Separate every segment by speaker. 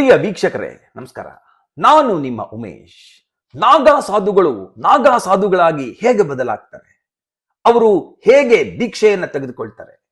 Speaker 1: ಪ್ರಿಯ ವೀಕ್ಷಕರೇ, ನಮಸ್ಕಾರ. ನಾನು ನಿಮ್ಮ ಉಮೇಶ್. ನಾಗಾ ಸಾಧುಗಳು ನಾಗಾ ಸಾಧುಗಳಾಗಿ ಹೇಗೆ ಬದಲಾಗ್ತಾರೆ? ಅವರು ಹೇಗೆ ದೀಕ್ಷೆಯನ್ನ ತೆಗೆದುಕೊಳ್ತಾರೆ?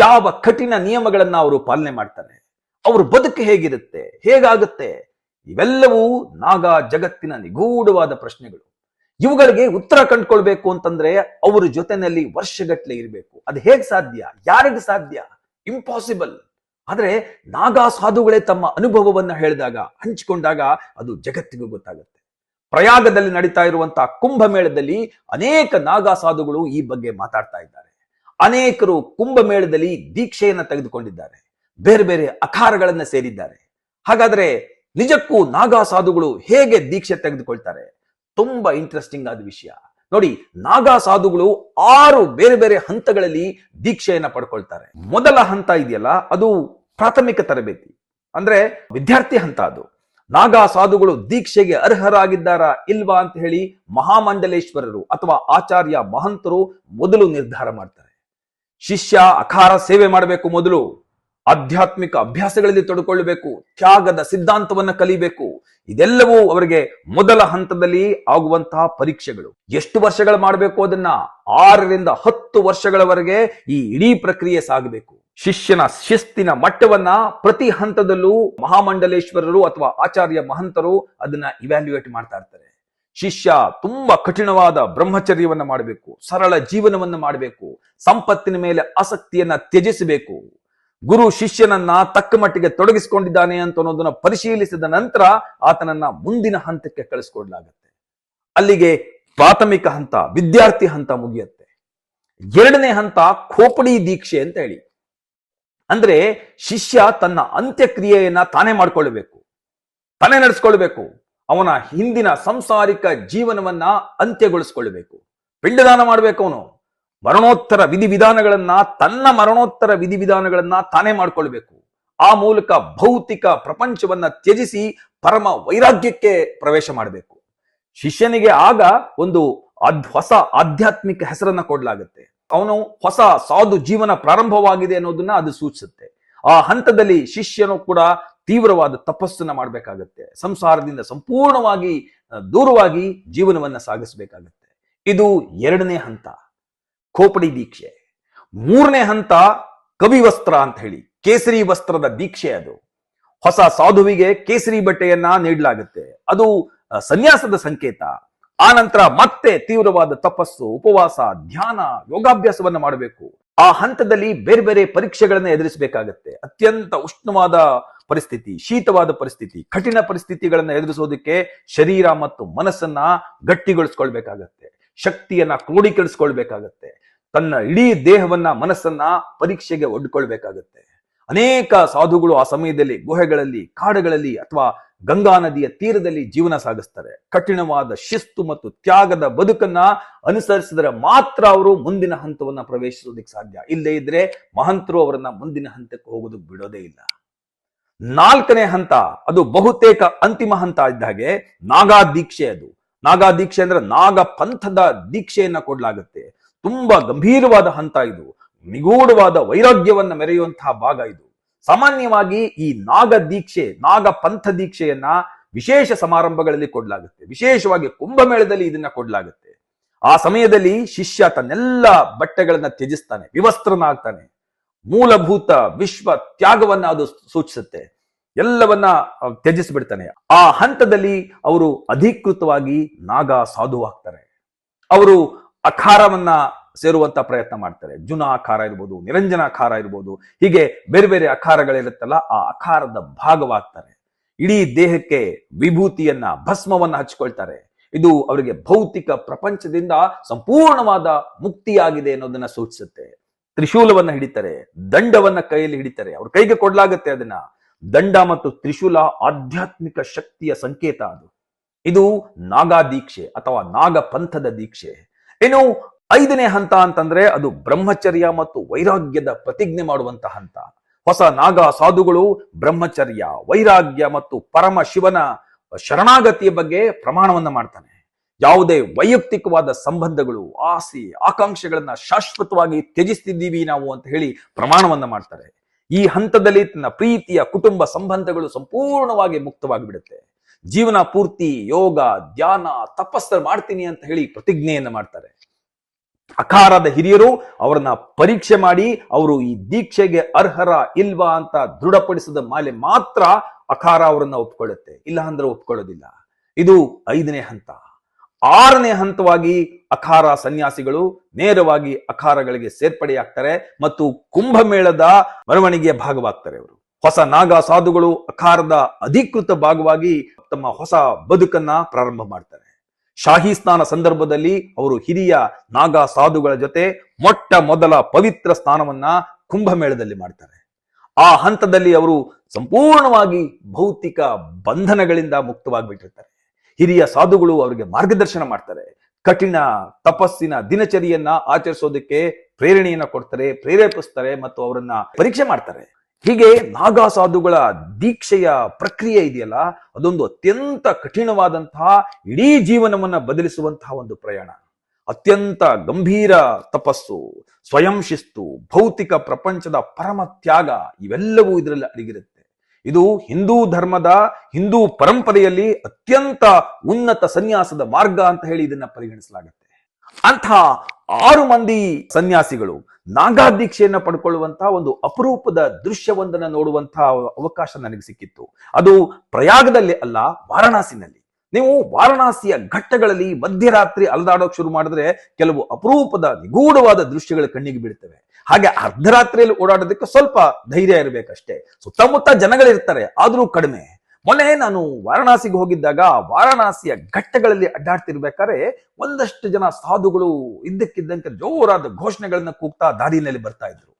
Speaker 1: ಯಾವ ಕಠಿಣ ನಿಯಮಗಳನ್ನ ಅವರು ಪಾಲನೆ ಮಾಡ್ತಾರೆ? ಅವ್ರ ಬದುಕು ಹೇಗಿರುತ್ತೆ? ಹೇಗಾಗುತ್ತೆ? ಇವೆಲ್ಲವೂ ನಾಗಾ ಜಗತ್ತಿನ ನಿಗೂಢವಾದ ಪ್ರಶ್ನೆಗಳು. ಇವುಗಳಿಗೆ ಉತ್ತರ ಕಂಡುಕೊಳ್ಬೇಕು ಅಂತಂದ್ರೆ ಅವ್ರ ಜೊತೆನಲ್ಲಿ ವರ್ಷಗಟ್ಲೆ ಇರಬೇಕು. ಅದು ಹೇಗ್ ಸಾಧ್ಯ? ಯಾರಿಗೆ ಸಾಧ್ಯ? ಇಂಪಾಸಿಬಲ್ ಆದ್ರೆ ನಾಗಾ ಸಾಧುಗಳೇ ತಮ್ಮ ಅನುಭವವನ್ನ ಹೇಳಿದಾಗ, ಹಂಚಿಕೊಂಡಾಗ ಅದು ಜಗತ್ತಿಗೂ ಗೊತ್ತಾಗುತ್ತೆ. ಪ್ರಯಾಗದಲ್ಲಿ ನಡೀತಾ ಇರುವಂತಹ ಕುಂಭಮೇಳದಲ್ಲಿ ಅನೇಕ ನಾಗಾ ಸಾಧುಗಳು ಈ ಬಗ್ಗೆ ಮಾತಾಡ್ತಾ ಇದ್ದಾರೆ. ಅನೇಕರು ಕುಂಭಮೇಳದಲ್ಲಿ ದೀಕ್ಷೆಯನ್ನ ತೆಗೆದುಕೊಂಡಿದ್ದಾರೆ. ಬೇರೆ ಬೇರೆ ಅಖಾರಗಳನ್ನ ಸೇರಿದ್ದಾರೆ. ಹಾಗಾದ್ರೆ ನಿಜಕ್ಕೂ ನಾಗಾ ಸಾಧುಗಳು ಹೇಗೆ ದೀಕ್ಷೆ ತೆಗೆದುಕೊಳ್ತಾರೆ? ತುಂಬಾ ಇಂಟ್ರೆಸ್ಟಿಂಗ್ ಆದ ವಿಷಯ. ನೋಡಿ, ನಾಗಾ ಸಾಧುಗಳು ಆರು ಬೇರೆ ಬೇರೆ ಹಂತಗಳಲ್ಲಿ ದೀಕ್ಷೆಯನ್ನ ಪಡ್ಕೊಳ್ತಾರೆ. ಮೊದಲ ಹಂತ ಇದೆಯಲ್ಲ, ಅದು ಪ್ರಾಥಮಿಕ ತರಬೇತಿ. ಅಂದ್ರೆ ವಿದ್ಯಾರ್ಥಿ ಹಂತ ಅದು. ನಾಗಾ ಸಾಧುಗಳು ದೀಕ್ಷೆಗೆ ಅರ್ಹರಾಗಿದ್ದಾರಾ ಇಲ್ವಾ ಅಂತ ಹೇಳಿ ಮಹಾಮಂಡಲೇಶ್ವರರು ಅಥವಾ ಆಚಾರ್ಯ ಮಹಂತರು ಮೊದಲು ನಿರ್ಧಾರ ಮಾಡ್ತಾರೆ. ಶಿಷ್ಯ ಅಖಾರ ಸೇವೆ ಮಾಡಬೇಕು ಮೊದಲು. ಆಧ್ಯಾತ್ಮಿಕ ಅಭ್ಯಾಸಗಳಲ್ಲಿ ತೊಡಕೊಳ್ಳಬೇಕು, ತ್ಯಾಗದ ಸಿದ್ಧಾಂತವನ್ನ ಕಲಿಬೇಕು. ಇದೆಲ್ಲವೂ ಅವರಿಗೆ ಮೊದಲ ಹಂತದಲ್ಲಿ ಆಗುವಂತಹ ಪರೀಕ್ಷೆಗಳು. ಎಷ್ಟು ವರ್ಷಗಳು ಮಾಡಬೇಕು ಅದನ್ನ? ಆರರಿಂದ ಹತ್ತು ವರ್ಷಗಳವರೆಗೆ ಈ ಇಡೀ ಪ್ರಕ್ರಿಯೆ ಸಾಗಬೇಕು. ಶಿಷ್ಯನ ಶಿಸ್ತಿನ ಮಟ್ಟವನ್ನ ಪ್ರತಿ ಹಂತದಲ್ಲೂ ಮಹಾಮಂಡಲೇಶ್ವರರು ಅಥವಾ ಆಚಾರ್ಯ ಮಹಂತರು ಅದನ್ನ ಇವ್ಯಾಲ್ಯೂಯೇಟ್ ಮಾಡ್ತಾ ಇರ್ತಾರೆ. ಶಿಷ್ಯ ತುಂಬಾ ಕಠಿಣವಾದ ಬ್ರಹ್ಮಚರ್ಯವನ್ನ ಮಾಡಬೇಕು, ಸರಳ ಜೀವನವನ್ನು ಮಾಡಬೇಕು, ಸಂಪತ್ತಿನ ಮೇಲೆ ಆಸಕ್ತಿಯನ್ನ ತ್ಯಜಿಸಬೇಕು. ಗುರು ಶಿಷ್ಯನನ್ನ ತಕ್ಕ ಮಟ್ಟಿಗೆ ತೊಡಗಿಸಿಕೊಂಡಿದ್ದಾನೆ ಅಂತ ಅನ್ನೋದನ್ನ ಪರಿಶೀಲಿಸಿದ ನಂತರ ಆತನನ್ನ ಮುಂದಿನ ಹಂತಕ್ಕೆ ಕಳಿಸ್ಕೊಡ್ಲಾಗತ್ತೆ. ಅಲ್ಲಿಗೆ ಪ್ರಾಥಮಿಕ ಹಂತ, ವಿದ್ಯಾರ್ಥಿ ಹಂತ ಮುಗಿಯುತ್ತೆ. ಎರಡನೇ ಹಂತ ಖೋಪಡಿ ದೀಕ್ಷೆ ಅಂತ ಹೇಳಿ. ಅಂದ್ರೆ ಶಿಷ್ಯ ತನ್ನ ಅಂತ್ಯಕ್ರಿಯೆಯನ್ನ ತಾನೇ ಮಾಡ್ಕೊಳ್ಬೇಕು. ತಾನೇ ನಡೆಸ್ಕೊಳ್ಬೇಕು. ಅವನ ಹಿಂದಿನ ಸಂಸಾರಿಕ ಜೀವನವನ್ನ ಅಂತ್ಯಗೊಳಿಸ್ಕೊಳ್ಬೇಕು. ಪಿಂಡದಾನ ಮಾಡ್ಬೇಕು ಅವನು. ಮರಣೋತ್ತರ ವಿಧಿವಿಧಾನಗಳನ್ನ ತನ್ನ ಮರಣೋತ್ತರ ವಿಧಿವಿಧಾನಗಳನ್ನ ತಾನೇ ಮಾಡ್ಕೊಳ್ಬೇಕು. ಆ ಮೂಲಕ ಭೌತಿಕ ಪ್ರಪಂಚವನ್ನ ತ್ಯಜಿಸಿ ಪರಮ ವೈರಾಗ್ಯಕ್ಕೆ ಪ್ರವೇಶ ಮಾಡಬೇಕು. ಶಿಷ್ಯನಿಗೆ ಆಗ ಒಂದು ಅದ್ ಹೊಸ ಆಧ್ಯಾತ್ಮಿಕ ಹೆಸರನ್ನ ಕೊಡಲಾಗುತ್ತೆ. ಅವನು ಹೊಸ ಸಾಧು ಜೀವನ ಪ್ರಾರಂಭವಾಗಿದೆ ಅನ್ನೋದನ್ನ ಅದು ಸೂಚಿಸುತ್ತೆ. ಆ ಹಂತದಲ್ಲಿ ಶಿಷ್ಯನು ಕೂಡ ತೀವ್ರವಾದ ತಪಸ್ಸನ್ನ ಮಾಡಬೇಕಾಗತ್ತೆ. ಸಂಸಾರದಿಂದ ಸಂಪೂರ್ಣವಾಗಿ ದೂರವಾಗಿ ಜೀವನವನ್ನ ಸಾಗಿಸಬೇಕಾಗತ್ತೆ. ಇದು ಎರಡನೇ ಹಂತ. ಖೋಪಡಿ ದೀಕ್ಷೆ. ಮೂರನೇ ಹಂತ ಕವಿ ವಸ್ತ್ರ ಅಂತ ಹೇಳಿ. ಕೇಸರಿ ವಸ್ತ್ರದ ದೀಕ್ಷೆ ಅದು. ಹೊಸ ಸಾಧುವಿಗೆ ಕೇಸರಿ ಬಟ್ಟೆಯನ್ನ ನೀಡಲಾಗುತ್ತೆ. ಅದು ಸನ್ಯಾಸದ ಸಂಕೇತ. ಆ ನಂತರ ಮತ್ತೆ ತೀವ್ರವಾದ ತಪಸ್ಸು, ಉಪವಾಸ, ಧ್ಯಾನ, ಯೋಗಾಭ್ಯಾಸವನ್ನ ಮಾಡಬೇಕು. ಆ ಹಂತದಲ್ಲಿ ಬೇರೆ ಬೇರೆ ಪರೀಕ್ಷೆಗಳನ್ನ ಎದುರಿಸಬೇಕಾಗತ್ತೆ. ಅತ್ಯಂತ ಉಷ್ಣವಾದ ಪರಿಸ್ಥಿತಿ, ಶೀತವಾದ ಪರಿಸ್ಥಿತಿ, ಕಠಿಣ ಪರಿಸ್ಥಿತಿಗಳನ್ನ ಎದುರಿಸೋದಕ್ಕೆ ಶರೀರ ಮತ್ತು ಮನಸ್ಸನ್ನ ಗಟ್ಟಿಗೊಳಿಸ್ಕೊಳ್ಬೇಕಾಗತ್ತೆ. ಶಕ್ತಿಯನ್ನ ಕ್ರೋಢೀಕರಿಸ್ಕೊಳ್ಬೇಕಾಗತ್ತೆ. ತನ್ನ ಇಡೀ ದೇಹವನ್ನ ಮನಸ್ಸನ್ನ ಪರೀಕ್ಷೆಗೆ ಒಡ್ಕೊಳ್ಬೇಕಾಗತ್ತೆ. ಅನೇಕ ಸಾಧುಗಳು ಆ ಸಮಯದಲ್ಲಿ ಗುಹೆಗಳಲ್ಲಿ, ಕಾಡುಗಳಲ್ಲಿ ಅಥವಾ ಗಂಗಾ ನದಿಯ ತೀರದಲ್ಲಿ ಜೀವನ ಸಾಗಿಸ್ತಾರೆ. ಕಠಿಣವಾದ ಶಿಸ್ತು ಮತ್ತು ತ್ಯಾಗದ ಬದುಕನ್ನ ಅನುಸರಿಸಿದರೆ ಮಾತ್ರ ಅವರು ಮುಂದಿನ ಹಂತವನ್ನ ಪ್ರವೇಶಿಸೋದಕ್ಕೆ ಸಾಧ್ಯ. ಇಲ್ಲದೇ ಇದ್ರೆ ಮಹಂತರು ಅವರನ್ನ ಮುಂದಿನ ಹಂತಕ್ಕೆ ಹೋಗೋದಕ್ಕೆ ಬಿಡೋದೇ ಇಲ್ಲ. ನಾಲ್ಕನೇ ಹಂತ, ಅದು ಬಹುತೇಕ ಅಂತಿಮ ಹಂತ ಇದ್ದಾಗೆ ನಾಗಾ ದೀಕ್ಷೆ ಅದು. ನಾಗಾ ದೀಕ್ಷೆ ಅಂದ್ರೆ ನಾಗ ಪಂಥದ ದೀಕ್ಷೆಯನ್ನ ಕೊಡ್ಲಾಗುತ್ತೆ. ತುಂಬಾ ಗಂಭೀರವಾದ ಹಂತ ಇದು. ನಿಗೂಢವಾದ ವೈರಾಗ್ಯವನ್ನ ಮೆರೆಯುವಂತಹ ಭಾಗ ಇದು. ಸಾಮಾನ್ಯವಾಗಿ ಈ ನಾಗ ದೀಕ್ಷೆ, ನಾಗ ಪಂಥ ದೀಕ್ಷೆಯನ್ನ ವಿಶೇಷ ಸಮಾರಂಭಗಳಲ್ಲಿ ಕೊಡಲಾಗುತ್ತೆ. ವಿಶೇಷವಾಗಿ ಕುಂಭಮೇಳದಲ್ಲಿ ಇದನ್ನ ಕೊಡಲಾಗುತ್ತೆ. ಆ ಸಮಯದಲ್ಲಿ ಶಿಷ್ಯ ತನ್ನೆಲ್ಲ ಬಟ್ಟೆಗಳನ್ನ ತ್ಯಜಿಸ್ತಾನೆ, ವಿವಸ್ತ್ರನಾಗ್ತಾನೆ. ಮೂಲಭೂತ ವಿಶ್ವ ತ್ಯಾಗವನ್ನ ಅದು ಸೂಚಿಸುತ್ತೆ. ಎಲ್ಲವನ್ನ ತ್ಯಜಿಸ್ಬಿಡ್ತಾನೆ. ಆ ಹಂತದಲ್ಲಿ ಅವರು ಅಧಿಕೃತವಾಗಿ ನಾಗ ಸಾಧುವಾಗ್ತಾರೆ. ಅವರು ಅಖಾರವನ್ನ ಸೇರುವಂತ ಪ್ರಯತ್ನ ಮಾಡ್ತಾರೆ. ಜುನ ಅಖಾರ ಇರ್ಬೋದು ನಿರಂಜನ ಅಖಾರ ಇರ್ಬೋದು, ಹೀಗೆ ಬೇರೆ ಬೇರೆ ಅಖಾರಗಳಿರುತ್ತಲ್ಲ, ಆ ಅಖಾರದ ಭಾಗವಾಗ್ತಾರೆ. ಇಡೀ ದೇಹಕ್ಕೆ ವಿಭೂತಿಯನ್ನ, ಭಸ್ಮವನ್ನ ಹಚ್ಕೊಳ್ತಾರೆ. ಇದು ಅವರಿಗೆ ಭೌತಿಕ ಪ್ರಪಂಚದಿಂದ ಸಂಪೂರ್ಣವಾದ ಮುಕ್ತಿಯಾಗಿದೆ ಅನ್ನೋದನ್ನ ಸೂಚಿಸುತ್ತೆ. ತ್ರಿಶೂಲವನ್ನ ಹಿಡಿತಾರೆ, ದಂಡವನ್ನ ಕೈಯಲ್ಲಿ ಹಿಡಿತಾರೆ. ಅವ್ರ ಕೈಗೆ ಕೊಡ್ಲಾಗತ್ತೆ ಅದನ್ನ. ದಂಡ ಮತ್ತು ತ್ರಿಶೂಲ ಆಧ್ಯಾತ್ಮಿಕ ಶಕ್ತಿಯ ಸಂಕೇತ ಅದು. ಇದು ನಾಗಾ ದೀಕ್ಷೆ ಅಥವಾ ನಾಗ ಪಂಥದ ದೀಕ್ಷೆ. ಇನ್ನು ಐದನೇ ಹಂತ ಅಂತಂದ್ರೆ ಅದು ಬ್ರಹ್ಮಚರ್ಯ ಮತ್ತು ವೈರಾಗ್ಯದ ಪ್ರತಿಜ್ಞೆ ಮಾಡುವಂತ ಹಂತ. ಹೊಸ ನಾಗ ಸಾಧುಗಳು ಬ್ರಹ್ಮಚರ್ಯ, ವೈರಾಗ್ಯ ಮತ್ತು ಪರಮ ಶಿವನ ಶರಣಾಗತಿಯ ಬಗ್ಗೆ ಪ್ರಮಾಣವನ್ನ ಮಾಡ್ತಾನೆ. ಯಾವುದೇ ವೈಯಕ್ತಿಕವಾದ ಸಂಬಂಧಗಳು, ಆಸೆ, ಆಕಾಂಕ್ಷೆಗಳನ್ನ ಶಾಶ್ವತವಾಗಿ ತ್ಯಜಿಸ್ತಿದ್ದೀವಿ ನಾವು ಅಂತ ಹೇಳಿ ಪ್ರಮಾಣವನ್ನ ಮಾಡ್ತಾರೆ. ಈ ಹಂತದಲ್ಲಿ ತನ್ನ ಪ್ರೀತಿಯ ಕುಟುಂಬ ಸಂಬಂಧಗಳು ಸಂಪೂರ್ಣವಾಗಿ ಮುಕ್ತವಾಗಿ ಬಿಡುತ್ತೆ ಜೀವನ ಪೂರ್ತಿ, ಯೋಗ, ಧ್ಯಾನ, ತಪಸ್ಸು ಮಾಡ್ತೀನಿ ಅಂತ ಹೇಳಿ ಪ್ರತಿಜ್ಞೆಯನ್ನ ಮಾಡ್ತಾರೆ. ಅಖಾರದ ಹಿರಿಯರು ಅವರನ್ನ ಪರೀಕ್ಷೆ ಮಾಡಿ ಅವರು ಈ ದೀಕ್ಷೆಗೆ ಅರ್ಹರ ಇಲ್ವಾ ಅಂತ ದೃಢಪಡಿಸಿದ ಮೇಲೆ ಮಾತ್ರ ಅಖಾರ ಅವರನ್ನ ಒಪ್ಕೊಳ್ಳುತ್ತೆ. ಇಲ್ಲ ಅಂದ್ರೆ ಒಪ್ಕೊಳ್ಳೋದಿಲ್ಲ. ಇದು ಐದನೇ ಹಂತ. ಆರನೇ ಹಂತವಾಗಿ ಅಖಾರ ಸನ್ಯಾಸಿಗಳು ನೇರವಾಗಿ ಅಖಾರಗಳಿಗೆ ಸೇರ್ಪಡೆಯಾಗ್ತಾರೆ ಮತ್ತು ಕುಂಭಮೇಳದ ಮೆರವಣಿಗೆಯ ಭಾಗವಾಗ್ತಾರೆ ಅವರು ಹೊಸ ನಾಗಾ ಸಾಧುಗಳು ಅಖಾರದ ಅಧಿಕೃತ ಭಾಗವಾಗಿ ತಮ್ಮ ಹೊಸ ಬದುಕನ್ನ ಪ್ರಾರಂಭ ಮಾಡ್ತಾರೆ. ಶಾಹಿ ಸ್ನಾನ ಸಂದರ್ಭದಲ್ಲಿ ಅವರು ಹಿರಿಯ ನಾಗಾ ಸಾಧುಗಳ ಜೊತೆ ಮೊಟ್ಟ ಮೊದಲ ಪವಿತ್ರ ಸ್ನಾನವನ್ನ ಕುಂಭಮೇಳದಲ್ಲಿ ಮಾಡ್ತಾರೆ. ಆ ಹಂತದಲ್ಲಿ ಅವರು ಸಂಪೂರ್ಣವಾಗಿ ಭೌತಿಕ ಬಂಧನಗಳಿಂದ ಮುಕ್ತವಾಗಿಬಿಟ್ಟಿರ್ತಾರೆ. ಹಿರಿಯ ಸಾಧುಗಳು ಅವರಿಗೆ ಮಾರ್ಗದರ್ಶನ ಮಾಡ್ತಾರೆ. ಕಠಿಣ ತಪಸ್ಸಿನ ದಿನಚರಿಯನ್ನ ಆಚರಿಸೋದಕ್ಕೆ ಪ್ರೇರಣೆಯನ್ನ ಕೊಡ್ತಾರೆ, ಪ್ರೇರೇಪಿಸ್ತಾರೆ ಮತ್ತು ಅವರನ್ನ ಪರೀಕ್ಷೆ ಮಾಡ್ತಾರೆ. ಹೀಗೆ ನಾಗಾ ಸಾಧುಗಳ ದೀಕ್ಷೆಯ ಪ್ರಕ್ರಿಯೆ ಇದೆಯಲ್ಲ, ಅದೊಂದು ಅತ್ಯಂತ ಕಠಿಣವಾದಂತಹ ಇಡೀ ಜೀವನವನ್ನ ಬದಲಿಸುವಂತಹ ಒಂದು ಪ್ರಯಾಣ. ಅತ್ಯಂತ ಗಂಭೀರ ತಪಸ್ಸು, ಸ್ವಯಂ ಶಿಸ್ತು, ಭೌತಿಕ ಪ್ರಪಂಚದ ಪರಮ ತ್ಯಾಗ, ಇವೆಲ್ಲವೂ ಇದರಲ್ಲಿ ಅಡಗಿರುತ್ತೆ. ಇದು ಹಿಂದೂ ಧರ್ಮದ, ಹಿಂದೂ ಪರಂಪರೆಯಲ್ಲಿ ಅತ್ಯಂತ ಉನ್ನತ ಸನ್ಯಾಸದ ಮಾರ್ಗ ಅಂತ ಹೇಳಿ ಇದನ್ನ ಪರಿಗಣಿಸಲಾಗುತ್ತೆ. ಅಂತಹ ಆರು ಮಂದಿ ಸನ್ಯಾಸಿಗಳು ನಾಗಾ ದೀಕ್ಷೆಯನ್ನ ಪಡ್ಕೊಳ್ಳುವಂತಹ ಒಂದು ಅಪರೂಪದ ದೃಶ್ಯವೊಂದನ್ನು ನೋಡುವಂತಹ ಅವಕಾಶ ನನಗೆ ಸಿಕ್ಕಿತ್ತು. ಅದು ಪ್ರಯಾಗದಲ್ಲಿ ಅಲ್ಲ, ವಾರಣಾಸಿನಲ್ಲಿ. ನೀವು ವಾರಣಾಸಿಯ ಘಟ್ಟಗಳಲ್ಲಿ ಮಧ್ಯರಾತ್ರಿ ಅಲದಾಡೋಕ್ ಶುರು ಮಾಡಿದ್ರೆ ಕೆಲವು ಅಪರೂಪದ ನಿಗೂಢವಾದ ದೃಶ್ಯಗಳು ಕಣ್ಣಿಗೆ ಬೀಳ್ತವೆ. ಹಾಗೆ ಅರ್ಧರಾತ್ರಿಯಲ್ಲಿ ಓಡಾಡೋದಕ್ಕೆ ಸ್ವಲ್ಪ ಧೈರ್ಯ ಇರಬೇಕಷ್ಟೇ. ಸುತ್ತಮುತ್ತ ಜನಗಳಿರ್ತಾರೆ, ಆದರೂ ಕಡಿಮೆ. ಮೊನ್ನೆ ನಾನು ವಾರಣಾಸಿಗೆ ಹೋಗಿದ್ದಾಗ ವಾರಣಾಸಿಯ ಘಟ್ಟಗಳಲ್ಲಿ ಅಡ್ಡಾಡ್ತಿರ್ಬೇಕಾದ್ರೆ ಒಂದಷ್ಟು ಜನ ಸಾಧುಗಳು ಇದ್ದಕ್ಕಿದ್ದಂತೆ ಜೋರಾದ ಘೋಷಣೆಗಳನ್ನ ಕೂಗ್ತಾ ದಾರಿನಲ್ಲಿ ಬರ್ತಾ ಇದ್ರು.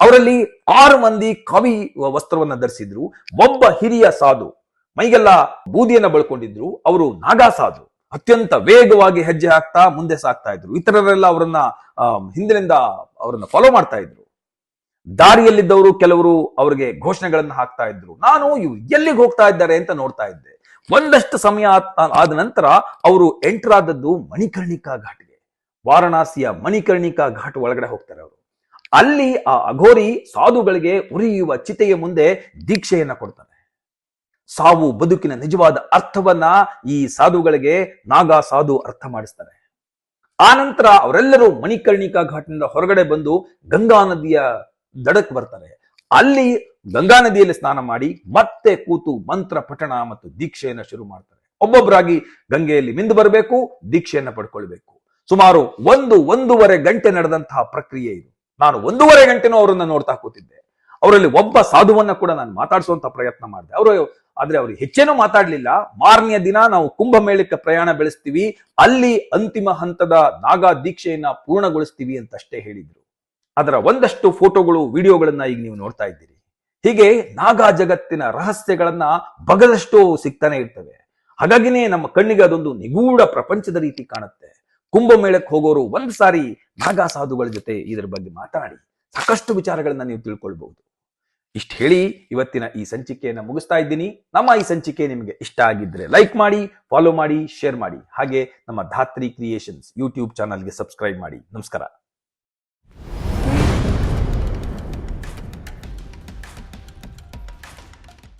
Speaker 1: ಅವರಲ್ಲಿ ಆರು ಮಂದಿ ಕವಿ ವಸ್ತ್ರವನ್ನ ಧರಿಸಿದ್ರು. ಒಬ್ಬ ಹಿರಿಯ ಸಾಧು, ಮೈಗೆಲ್ಲ ಬೂದಿಯನ್ನ ಬಳ್ಕೊಂಡಿದ್ರು. ಅವರು ನಾಗಾ ಸಾಧು. ಅತ್ಯಂತ ವೇಗವಾಗಿ ಹೆಜ್ಜೆ ಹಾಕ್ತಾ ಮುಂದೆ ಸಾಕ್ತಾ ಇದ್ರು. ಇತರರೆಲ್ಲ ಅವರನ್ನ ಹಿಂದಿನಿಂದ ಅವರನ್ನ ಫಾಲೋ ಮಾಡ್ತಾ ಇದ್ರು. ದಾರಿಯಲ್ಲಿದ್ದವರು ಕೆಲವರು ಅವರಿಗೆ ಘೋಷಣೆಗಳನ್ನು ಹಾಕ್ತಾ ಇದ್ರು. ನಾನು ಎಲ್ಲಿಗೆ ಹೋಗ್ತಾ ಇದ್ದಾರೆ ಅಂತ ನೋಡ್ತಾ ಇದ್ದೆ. ಒಂದಷ್ಟು ಸಮಯ ಆದ ನಂತರ ಅವರು ಎಂಟರ್ ಆದದ್ದು ಮಣಿಕರ್ಣಿಕಾ ಘಾಟ್ಗೆ. ವಾರಣಾಸಿಯ ಮಣಿಕರ್ಣಿಕಾ ಘಾಟ್ ಒಳಗಡೆ ಹೋಗ್ತಾರೆ ಅವರು. ಅಲ್ಲಿ ಆ ಅಘೋರಿ ಸಾಧುಗಳಿಗೆ ಉರಿಯುವ ಚಿತೆಯ ಮುಂದೆ ದೀಕ್ಷೆಯನ್ನ ಕೊಡ್ತಾನೆ. ಸಾವು ಬದುಕಿನ ನಿಜವಾದ ಅರ್ಥವನ್ನ ಈ ಸಾಧುಗಳಿಗೆ ನಾಗಾ ಸಾಧು ಅರ್ಥ ಮಾಡಿಸ್ತಾರೆ. ಆ ನಂತರ ಅವರೆಲ್ಲರೂ ಮಣಿಕರ್ಣಿಕಾ ಘಾಟ್ನಿಂದ ಹೊರಗಡೆ ಬಂದು ಗಂಗಾ ನದಿಯ ದಡಕ್ಕೆ ಬರ್ತಾರೆ. ಅಲ್ಲಿ ಗಂಗಾ ನದಿಯಲ್ಲಿ ಸ್ನಾನ ಮಾಡಿ ಮತ್ತೆ ಕೂತು ಮಂತ್ರ ಪಠಣ ಮತ್ತು ದೀಕ್ಷೆಯನ್ನು ಶುರು ಮಾಡ್ತಾರೆ. ಒಬ್ಬೊಬ್ಬರಾಗಿ ಗಂಗೆಯಲ್ಲಿ ಮಿಂದು ಬರಬೇಕು, ದೀಕ್ಷೆಯನ್ನು ಪಡ್ಕೊಳ್ಬೇಕು. ಸುಮಾರು ಒಂದು, ಒಂದೂವರೆ ಗಂಟೆ ನಡೆದಂತಹ ಪ್ರಕ್ರಿಯೆ ಇದು. ನಾನು ಒಂದೂವರೆ ಗಂಟೆನೂ ಅವರನ್ನ ನೋಡ್ತಾ ಕೂತಿದ್ದೆ. ಅವರಲ್ಲಿ ಒಬ್ಬ ಸಾಧುವನ್ನ ಕೂಡ ನಾನು ಮಾತಾಡಿಸುವಂತ ಪ್ರಯತ್ನ ಮಾಡಿದೆ. ಅವರು, ಆದ್ರೆ ಅವ್ರು ಹೆಚ್ಚೇನೂ ಮಾತಾಡ್ಲಿಲ್ಲ. ಮಾರನೆಯ ದಿನ ನಾವು ಕುಂಭಮೇಳಕ್ಕೆ ಪ್ರಯಾಣ ಬೆಳೆಸ್ತೀವಿ. ಅಲ್ಲಿ ಅಂತಿಮ ಹಂತದ ನಾಗಾ ದೀಕ್ಷೆಯನ್ನ ಪೂರ್ಣಗೊಳಿಸ್ತೀವಿ ಅಂತಷ್ಟೇ ಹೇಳಿದ್ರು. ಅದರ ಒಂದಷ್ಟು ಫೋಟೋಗಳು, ವಿಡಿಯೋಗಳನ್ನ ಈಗ ನೀವು ನೋಡ್ತಾ ಇದ್ದೀರಿ. ಹೀಗೆ ನಾಗಾ ಜಗತ್ತಿನ ರಹಸ್ಯಗಳನ್ನ ಬಗದಷ್ಟು ಸಿಗ್ತಾನೆ ಇರ್ತವೆ. ಹಾಗಾಗಿನೇ ನಮ್ಮ ಕಣ್ಣಿಗೆ ಅದೊಂದು ನಿಗೂಢ ಪ್ರಪಂಚದ ರೀತಿ ಕಾಣುತ್ತೆ. ಕುಂಭಮೇಳಕ್ಕೆ ಹೋಗೋರು ಒಂದ್ ಸಾರಿ ನಾಗಾ ಸಾಧುಗಳ ಜೊತೆ ಇದರ ಬಗ್ಗೆ ಮಾತಾಡಿ, ಸಾಕಷ್ಟು ವಿಚಾರಗಳನ್ನ ನೀವು ತಿಳ್ಕೊಳ್ಬಹುದು. ಇಷ್ಟು ಹೇಳಿ ಇವತ್ತಿನ ಈ ಸಂಚಿಕೆಯನ್ನು ಮುಗಿಸ್ತಾ ಇದ್ದೀನಿ. ನಮ್ಮ ಈ ಸಂಚಿಕೆ ನಿಮಗೆ ಇಷ್ಟ ಆಗಿದ್ರೆ ಲೈಕ್ ಮಾಡಿ, ಫಾಲೋ ಮಾಡಿ, ಶೇರ್ ಮಾಡಿ. ಹಾಗೆ ನಮ್ಮ ಧಾತ್ರಿ ಕ್ರಿಯೇಷನ್ಸ್ ಯೂಟ್ಯೂಬ್ ಚಾನಲ್ಗೆ ಸಬ್ಸ್ಕ್ರೈಬ್ ಮಾಡಿ. ನಮಸ್ಕಾರ.